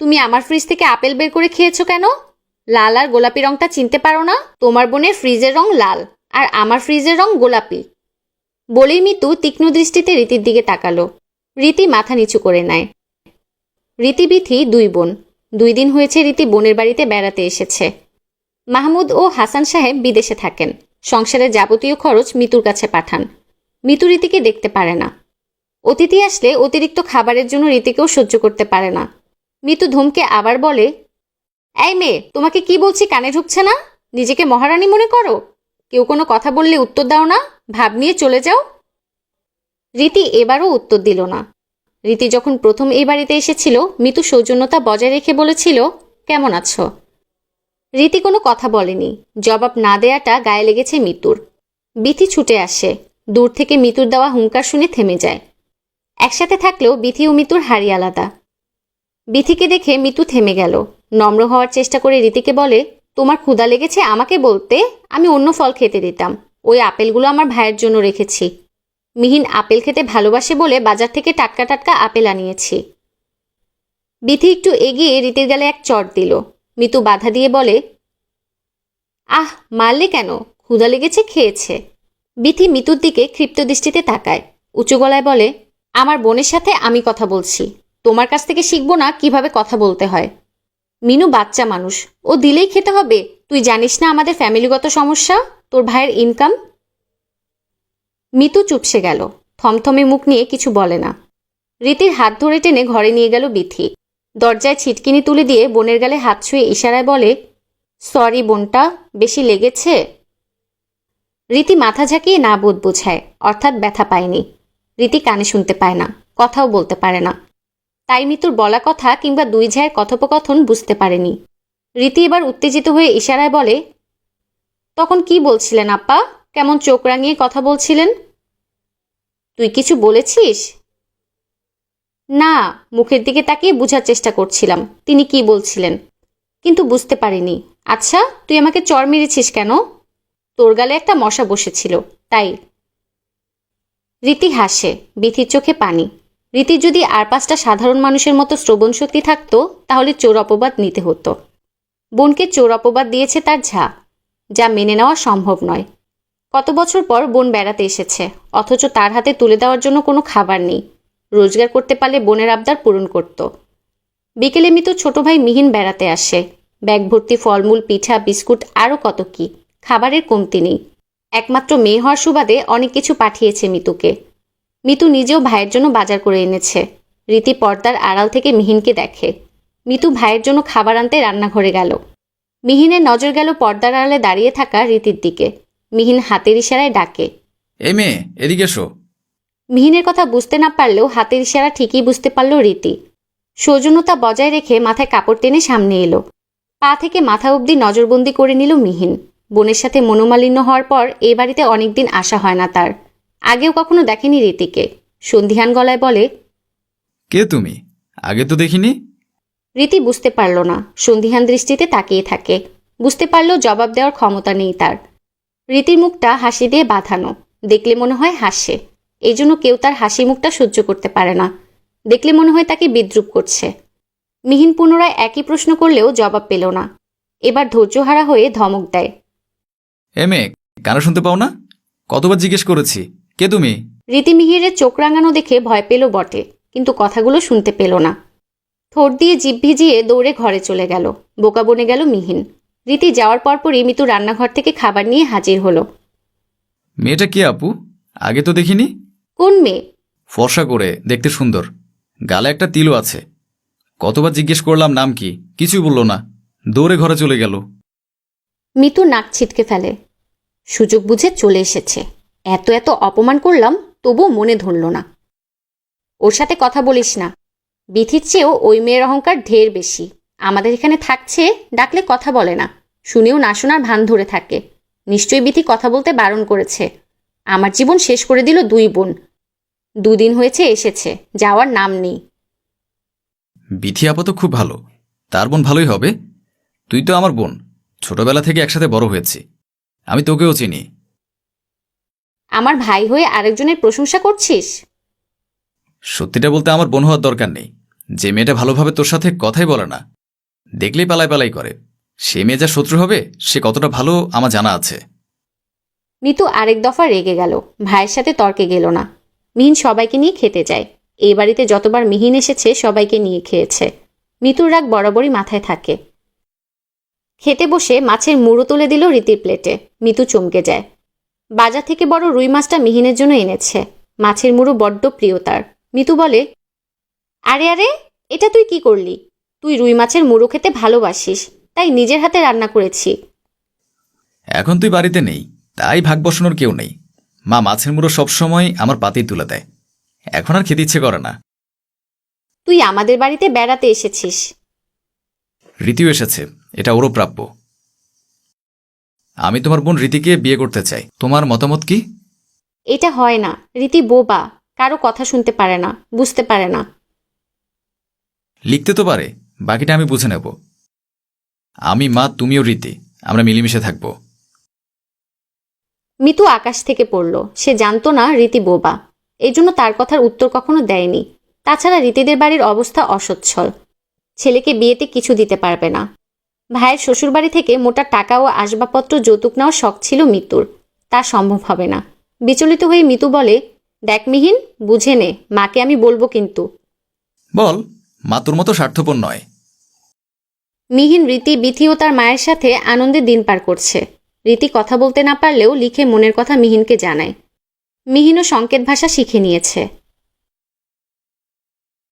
তুমি আমার ফ্রিজ থেকে আপেল বের করে খেয়েছো কেন? লাল আর গোলাপি রংটা চিনতে পারো না? তোমার বোনের ফ্রিজের রং লাল আর আমার ফ্রিজের রং গোলাপি। বলেই মিতু তীক্ষ্ণ দৃষ্টিতে রীতির দিকে তাকালো। রীতি মাথা নিচু করে নেয়। রীতি বিথি দুই বোন। দুই দিন হয়েছে রীতি বোনের বাড়িতে বেড়াতে এসেছে। মাহমুদ ও হাসান সাহেব বিদেশে থাকেন। সংসারের যাবতীয় খরচ মিতুর কাছে পাঠান। মিতু রীতিকে দেখতে পারে না। অতিথি আসলে অতিরিক্ত খাবারের জন্য রীতিকেও সহ্য করতে পারে না। মিতু ধমকে আবার বলে, এই মেয়ে, তোমাকে কি বলছি কানে ঢুকছে না? নিজেকে মহারানী মনে করো? কেউ কোনো কথা বললে উত্তর দাও না? ভাব নিয়ে চলে যাও। রীতি এবারও উত্তর দিল না। রীতি যখন প্রথম এই বাড়িতে এসেছিল মিতু সৌজন্যতা বজায় রেখে বলেছিল, কেমন আছো? রীতি কোনো কথা বলেনি। জবাব না দেয়াটা গায়ে লেগেছে মিতুর বিথি ছুটে আসে। দূর থেকে মিতুর দেওয়া হুঙ্কার শুনে থেমে যায়। একসাথে থাকলেও বিথি ও মিতুর হাড়ি আলাদা। বিথিকে দেখে মিতু থেমে গেল। নম্র হওয়ার চেষ্টা করে রীতিকে বলে, তোমার ক্ষুদা লেগেছে আমাকে বলতে? আমি অন্য ফল খেতে দিতাম। ওই আপেলগুলো আমার ভাইয়ের জন্য রেখেছি। মিহিন আপেল খেতে ভালোবাসে বলে বাজার থেকে টাটকা টাটকা আপেল আনিয়েছি। বিথি একটু এগিয়ে রীতির গালে এক চট দিল। মিতু বাধা দিয়ে বলে, আহ, মারলে কেন? ক্ষুদা লেগেছে, খেয়েছে। বিথি মিতুর দিকে ক্ষিপ্ত দৃষ্টিতে তাকায়। উঁচু গলায় বলে, আমার বোনের সাথে আমি কথা বলছি। তোমার কাছ থেকে শিখব না কীভাবে কথা বলতে হয়। মিনু বাচ্চা মানুষ। ও দিলেই খেতে হবে। তুই জানিস না আমাদের ফ্যামিলিগত সমস্যা? তোর ভাইয়ের ইনকাম মিতু চুপসে গেল। থমথমে মুখ নিয়ে কিছু বলে না। রীতির হাত ধরে টেনে ঘরে নিয়ে গেল বিথি। দরজায় ছিটকিনি তুলে দিয়ে বোনের গালে হাত ছুঁয়ে ইশারায় বলে সরি বোনটা, বেশি লেগেছে? রীতি মাথা ঝাঁকিয়ে না বোধ বোঝায়, অর্থাৎ ব্যথা পায়নি। রীতি কানে শুনতে পায় না, কথাও বলতে পারে না। তাই মিতুর বলা কথা কিংবা দুই ঝায়ের কথোপকথন বুঝতে পারেনি। রীতি এবার উত্তেজিত হয়ে ইশারায় বলে, তখন কি বলছিলেন আপা? কেমন চোখ রাঙিয়ে কথা বলছিলেন? তুই কিছু বলেছিস? না, মুখের দিকে তাকিয়ে বোঝার চেষ্টা করছিলাম, তিনি কি বলছিলেন? কিন্তু বুঝতে পারিনি। আচ্ছা তুই আমাকে চর মেরেছিস কেন? তোর গালে একটা মশা বসেছিল, তাই? রীতি হাসে বিথির চোখে পানি। রীতির যদি আর পাঁচটা সাধারণ মানুষের মতো শ্রবণ শক্তি থাকতো, তাহলে চোর অপবাদ নিতে হতো। বোনকে চোর অপবাদ দিয়েছে তার ঝা, যা মেনে নেওয়া সম্ভব নয়। কত বছর পর বোন বেড়াতে এসেছে, অথচ তার হাতে তুলে দেওয়ার জন্য কোনো খাবার নেই। রোজগার করতে পারলে বোনের আবদার পূরণ করত। বিকেলে মিতু ছোট ভাই মিহিন বেড়াতে আসে। ব্যাগ ভর্তি ফলমূল, পিঠা, বিস্কুট আরও কত কি, খাবারের কমতি নেই। একমাত্র মেয়ে হওয়ার সুবাদে অনেক কিছু পাঠিয়েছে মিতুকে। মিতু নিজেও ভাইয়ের জন্য বাজার করে এনেছে। রীতি পর্দার আড়াল থেকে মিহিনকে দেখে। মিতু ভাইয়ের জন্য খাবার আনতে রান্নাঘরে গেল। মিহিনের নজর গেল পর্দার আড়ালে দাঁড়িয়ে থাকা রীতির দিকে। মিহিন হাতের ইশারায় ডাকে। এই মেয়ে এদিকে এসো। মিহিনের কথা বুঝতে না পারলেও হাতের ইশারা ঠিকই বুঝতে পারল রীতি। সৌজন্যতা বজায় রেখে মাথায় কাপড় টেনে সামনে এলো। পা থেকে মাথা অবধি নজরবন্দি করে নিল মিহিন। বোনের সাথে মনোমালিন্য হওয়ার পর এ বাড়িতে অনেকদিন আসা হয় না তার। আগেও কখনো দেখেনি রীতিকে সন্ধিহান গলায় বলে কে তুমি? আগে তো দেখিনি? রীতি বুঝতে পারল না। সন্ধিহান দৃষ্টিতে তাকিয়ে থাকে। বুঝতে পারলেও জবাব দেওয়ার ক্ষমতা নেই তার। রীতির মুখটা হাসি দিয়ে বাঁধানো। দেখলে মনে হয় হাসে। এই জন্য কেউ তার হাসি মুখটা সহ্য করতে পারে না। দেখলে মনে হয় তাকে বিদ্রুপ করছে। মিহিন পুনরায় একই প্রশ্ন করলেও জবাব পেল না। এবার ধৈর্যহারা হয়ে ধমক দেয়। এ মেয়ে কানে শুনতে পাও না? কতবার জিজ্ঞেস করেছি? কে তুমি? রীতি মিহিরের চোখ রাঙানো দেখে ভয় পেল বটে কিন্তু কথাগুলো শুনতে পেল না। ঠোঁট দিয়ে জিভ ভিজিয়ে দৌড়ে ঘরে চলে গেল বোকা বনে গেল মিহিন। রীতি যাওয়ার পরপরই মিতু রান্নাঘর থেকে খাবার নিয়ে হাজির হলো। মেয়েটা কে আপু? আগে তো দেখিনি? কোন মেয়ে? ফর্সা করে দেখতে সুন্দর। গালে একটা তিলও আছে। কতবার জিজ্ঞেস করলাম নাম কি কিছুই বলল না। দৌড়ে ঘরে চলে গেল। মিতু নাক ছিটকে ফেলে। সুযোগ বুঝে চলে এসেছে। এত এত অপমান করলাম তবু মনে ধরল না। ওর সাথে কথা বলিস না। বিথির চেয়েও ওই মেয়ের অহংকার ঢের বেশি। আমাদের এখানে থাকছে, ডাকলে কথা বলে না। শুনেও না শোনার ভান ধরে থাকে। নিশ্চয়ই বিথি কথা বলতে বারণ করেছে। আমার জীবন শেষ করে দিল দুই বোন। দুদিন হয়েছে, এসেছে। যাওয়ার নাম নেই। বিথি আপা তো খুব ভালো। তার বোন ভালোই হবে। তুই তো আমার বোন। ছোটবেলা থেকে একসাথে বড় হয়েছি। আমি তোকেও চিনি। আমার ভাই হয়ে আরেকজনের প্রশংসা করছিস? সত্যিটা বলতে আমার বোন হওয়ার দরকার নেই। যে মেয়েটা ভালোভাবে তোর সাথে কথাই বলে না দেখলেই পালাই পালাই করে। সে মেয়ে যা শত্রু হবে সে কতটা ভালো আমার জানা আছে। মিতু আরেক দফা রেগে গেল ভাইয়ের সাথে তর্কে গেল না। মিহিন সবাইকে নিয়ে খেতে যায়। এই বাড়িতে যতবার মিহিন এসেছে সবাইকে নিয়ে খেয়েছে। মিতুর রাগ বরাবরই মাথায় থাকে। খেতে বসে মাছের মুড়ো তুলে দিল রীতির প্লেটে। মিতু চমকে যায়। বাজার থেকে বড় রুই মাছটা মিহিনের জন্য এনেছে। মাছের মুড়ো বড্ড প্রিয় তার। মিতু বলে আরে আরে এটা তুই কি করলি? তুই রুই মাছের মুড়ো খেতে ভালোবাসিস তাই নিজের হাতে রান্না করেছি। এখন তুই বাড়িতে নেই তাই ভাগ বসানোর কেউ নেই। মা মাছের মুড়ো সবসময় আমার পাতেই তুলে দেয়। এখন আর খেতে ইচ্ছে করে না। তুই আমাদের বাড়িতে বেড়াতে এসেছিস। রীতিও এসেছে এটা ওরও প্রাপ্য। আমি তোমার বোন রীতিকে বিয়ে করতে চাই। তোমার মতামত কি? এটা হয় না। রীতি বোবা। কারও কথা শুনতে পারে না বুঝতে পারে না। লিখতে তো পারে বাকিটা আমি বুঝে নেব। আমি মা তুমিও রীতি আমরা মিলেমিশে থাকব। মিতু আকাশ থেকে পড়ল। সে জানতো না রীতি বোবা। এই জন্য তার কথার উত্তর কখনো দেয়নি। তাছাড়া রীতিদের বাড়ির অবস্থা অসচ্ছল। ছেলেকে বিয়েতে কিছু দিতে পারবে না। ভাইয়ের শ্বশুরবাড়ি থেকে মোটা টাকা ও আসবাবপত্র যৌতুক নেওয়ার শখ ছিল মিতুর। তা সম্ভব হবে না। বিচলিত হয়ে মিতু বলে দেখ মিহিন বুঝে নে মাকে আমি বলব কিন্তু। বল মা তোর মতো স্বার্থপর নয়। মিহিন রীতি বিথি ও তার মায়ের সাথে আনন্দে দিন পার করছে। রীতি কথা বলতে না পারলেও লিখে মনের কথা মিহিনকে জানায়। মিহিনও সংকেত ভাষা শিখে নিয়েছে।